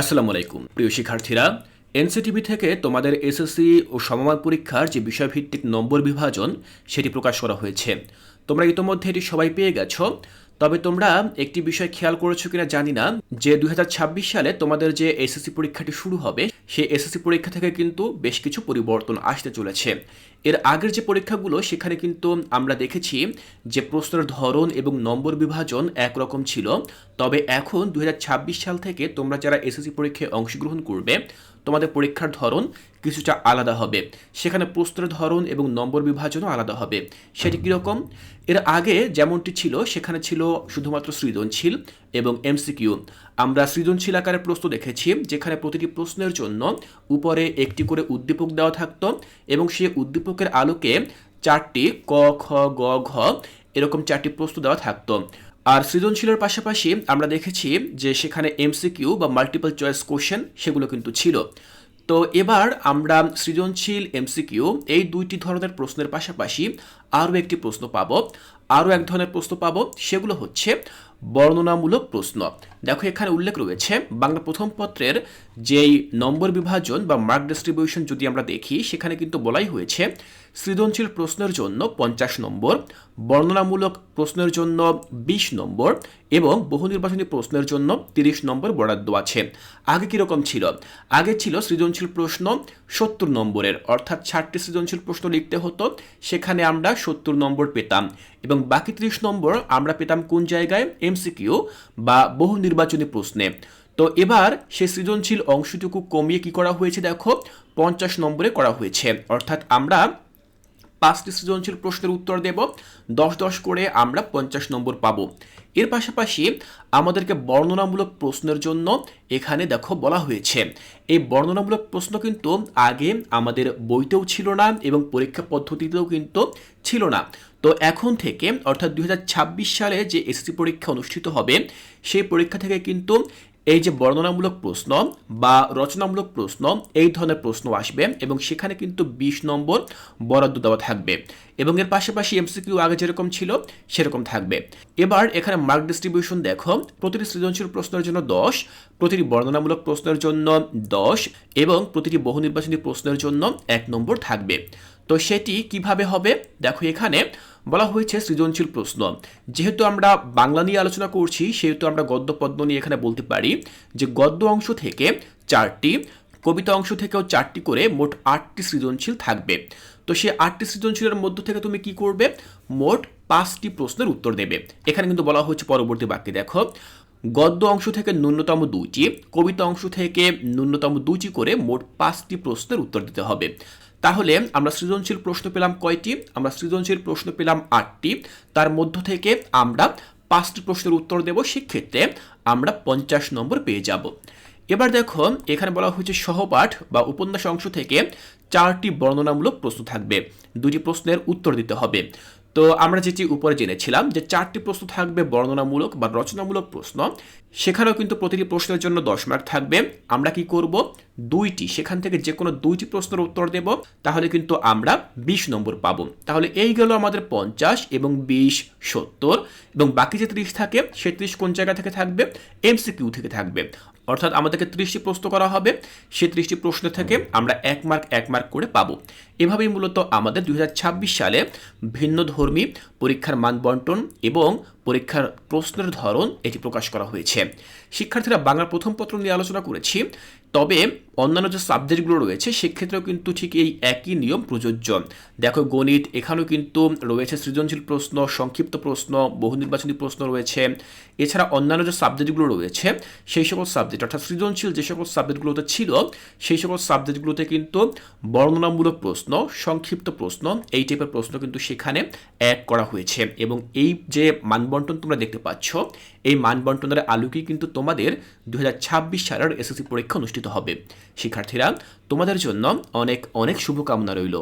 আসসালামু আলাইকুম। প্রিয় শিক্ষার্থীরা, এনসিটিভি থেকে তোমাদের এসএসসি ও সমমান পরীক্ষার যে বিষয়ভিত্তিক নম্বর বিভাজন, সেটি প্রকাশ করা হয়েছে। তোমরা ইতোমধ্যে এটি সবাই পেয়ে গেছো। তবে তোমরা একটি বিষয় খেয়াল করেছ কিনা জানি না, যে দুই হাজার ছাব্বিশ সালে তোমাদের যে এসএসসি পরীক্ষাটি শুরু হবে, সেই এসএসসি পরীক্ষা থেকে কিন্তু বেশ কিছু পরিবর্তন আসতে চলেছে। এর আগের যে পরীক্ষাগুলো, সেখানে কিন্তু আমরা দেখেছি যে প্রশ্নের ধরন এবং নম্বর বিভাজন একরকম ছিল। তবে এখন দুই হাজার ছাব্বিশ সাল থেকে তোমরা যারা এসএসসি পরীক্ষায় অংশগ্রহণ করবে তোমাদের পরীক্ষার ধরন কিছুটা আলাদা হবে। সেখানে প্রশ্নের ধরন এবং নম্বর বিভাজনও আলাদা হবে। সেটি কীরকম? এর আগে যেমনটি ছিল সেখানে ছিল শুধুমাত্র সৃজনশীল এবং এমসিকিউ। আমরা সৃজনশীল আকারে প্রশ্ন দেখেছি যেখানে প্রতিটি প্রশ্নের জন্য উপরে একটি করে উদ্দীপক দেওয়া থাকতো এবং সেই উদ্দীপকের আলোকে চারটি ক খ গ ঘ এরকম চারটি প্রশ্ন দেওয়া থাকতো। আর সৃজনশীলের পাশাপাশি আমরা দেখেছি যে সেখানে এমসিকিউ বা মাল্টিপল চয়েস কোশ্চেন সেগুলো কিন্তু ছিল। তো এবার আমরা সৃজনশীল এমসিকিউ এই দুইটি ধরনের প্রশ্নের পাশাপাশি আরও একটি প্রশ্ন পাব। আরও এক ধরনের প্রশ্ন পাব, সেগুলো হচ্ছে বর্ণনামূলক প্রশ্ন। দেখো, এখানে উল্লেখ রয়েছে, বাংলা প্রথম পত্রের যেই নম্বর বিভাজন বা মার্ক ডিস্ট্রিবিউশন যদি আমরা দেখি, সেখানে কিন্তু বলাই হয়েছে, সৃজনশীল প্রশ্নের জন্য পঞ্চাশ নম্বর, বর্ণনামূলক প্রশ্নের জন্য বিশ নম্বর এবং বহু নির্বাচনী প্রশ্নের জন্য তিরিশ নম্বর বরাদ্দ আছে। আগে কীরকম ছিল? আগে ছিল সৃজনশীল প্রশ্ন সত্তর নম্বরের, অর্থাৎ ষাটটি সৃজনশীল প্রশ্ন লিখতে হতো, সেখানে আমরা সত্তর নম্বর পেতাম এবং বাকি ত্রিশ নম্বর আমরা পেতাম কোন জায়গায়? এমসিকিউ বা বহু নির্বাচনী প্রশ্নে। তো এবার সে সৃজনশীল অংশটুকু কমিয়ে কি করা হয়েছে দেখো? পঞ্চাশ নম্বরে করা হয়েছে। অর্থাৎ আমরা পাঁচটি সৃজনশীল প্রশ্নের উত্তর দেব। দশ দশ করে আমরা পঞ্চাশ নম্বর পাবো। এর পাশাপাশি আমাদেরকে বর্ণনামূলক প্রশ্নের জন্য এখানে দেখো বলা হয়েছে। এই বর্ণনামূলক প্রশ্ন কিন্তু আগে আমাদের বইতেও ছিল না এবং পরীক্ষা পদ্ধতিতেও কিন্তু ছিল না। তো এখন থেকে, অর্থাৎ দুই হাজার ছাব্বিশ সালে যে এসএসসি পরীক্ষা অনুষ্ঠিত হবে, সেই পরীক্ষা থেকে কিন্তু এই যে বর্ণনামূলক প্রশ্ন বা রচনামূলক প্রশ্ন, এই ধরনের প্রশ্ন আসবে এবং সেখানে কিন্তু বিশ নম্বর বরাদ্দ দেওয়া থাকবে এবং এর পাশাপাশি এমসিকিউ আগে যেরকম ছিল, সেরকম থাকবে। এবার এখানে মার্ক ডিস্ট্রিবিউশন দেখো, প্রতিটি সৃজনশীল প্রশ্নের জন্য দশ, প্রতিটি বর্ণনামূলক প্রশ্নের জন্য দশ এবং প্রতিটি বহু নির্বাচনী প্রশ্নের জন্য এক নম্বর থাকবে। তো সেটি কীভাবে হবে? দেখো এখানে বলা হয়েছে সৃজনশীল প্রশ্ন। যেহেতু আমরা বাংলা নিয়ে আলোচনা করছি, সেহেতু আমরা গদ্য পদ্ম নিয়ে এখানে বলতে পারি যে গদ্য অংশ থেকে চারটি, কবিতা অংশ থেকেও চারটি করে মোট আটটি সৃজনশীল থাকবে। তো সেই আটটি সৃজনশীলের মধ্য থেকে তুমি কি করবে? মোট পাঁচটি প্রশ্নের উত্তর দেবে। এখানে কিন্তু বলা হচ্ছে পরবর্তী বাক্যে, দেখো, গদ্য অংশ থেকে ন্যূনতম দুইটি, কবিতা অংশ থেকে ন্যূনতম দুইটি করে মোট পাঁচটি প্রশ্নের উত্তর দিতে হবে। তাহলে আমরা সৃজনশীল প্রশ্ন পেলাম কয়টি? আমরা সৃজনশীল প্রশ্ন পেলাম আটটি। তার মধ্য থেকে আমরা পাঁচটি প্রশ্নের উত্তর দেব। সেক্ষেত্রে আমরা পঞ্চাশ নম্বর পেয়ে যাব। এবার দেখো, এখানে বলা হয়েছে সহপাঠ বা উপন্যাস অংশ থেকে চারটি বর্ণনামূলক প্রশ্ন থাকবে। দুটি প্রশ্নের উত্তর দিতে হবে। তো আমরা যেটি উপরে জেনেছিলাম যে চারটি প্রশ্ন থাকবে বর্ণনামূলক বা রচনামূলক প্রশ্ন। সেখানেও কিন্তু প্রতিটি প্রশ্নের জন্য দশ মার্ক থাকবে। আমরা কি করব? দুইটি। সেখান থেকে যে কোনো দুইটি প্রশ্নের উত্তর দেব। তাহলে কিন্তু আমরা বিশ নম্বর পাবো। তাহলে এই গেল আমাদের পঞ্চাশ এবং বিশ সত্তর এবং বাকি যে ত্রিশ থাকে, সে ত্রিশ কোন জায়গা থেকে থাকবে? এমসিকিউ থেকে থাকবে। অর্থাৎ আমাদেরকে ত্রিশটি প্রশ্ন করা হবে। সে ত্রিশটি প্রশ্ন থেকে আমরা এক মার্ক এক মার্ক করে পাবো। এভাবেই মূলত আমাদের দু হাজার ছাব্বিশ সালে ভিন্ন ধর্মী পরীক্ষার মান বন্টন এবং পরীক্ষার প্রশ্নের ধরন এটি প্রকাশ করা হয়েছে। শিক্ষার্থীরা বাংলার প্রথম পত্র নিয়ে আলোচনা করেছি। তবে অন্যান্য যে সাবজেক্টগুলো রয়েছে, সেক্ষেত্রেও কিন্তু ঠিক এই একই নিয়ম প্রযোজ্য। দেখো, গণিত, এখানেও কিন্তু রয়েছে সৃজনশীল প্রশ্ন, সংক্ষিপ্ত প্রশ্ন বহু নির্বাচনী প্রশ্ন রয়েছে। এছাড়া অন্যান্য যে সাবজেক্টগুলো রয়েছে, সেই সকল সাবজেক্ট, অর্থাৎ সৃজনশীল যে সকল সাবজেক্টগুলোতে ছিল, সেই সকল সাবজেক্টগুলোতে কিন্তু বর্ণনামূলক প্রশ্ন, সংক্ষিপ্ত প্রশ্ন, এই টাইপের প্রশ্ন কিন্তু সেখানে অ্যাড করা হয়েছে। এবং এই যে মানবন্টন তোমরা দেখতে পাচ্ছ। এই মানবন্টনের আলোকেই কিন্তু তোমাদের দুই হাজার ছাব্বিশ সালের এসএসসি পরীক্ষা অনুষ্ঠিত হবে। শিক্ষার্থীরা, তোমাদের জন্য অনেক অনেক শুভকামনা রইল।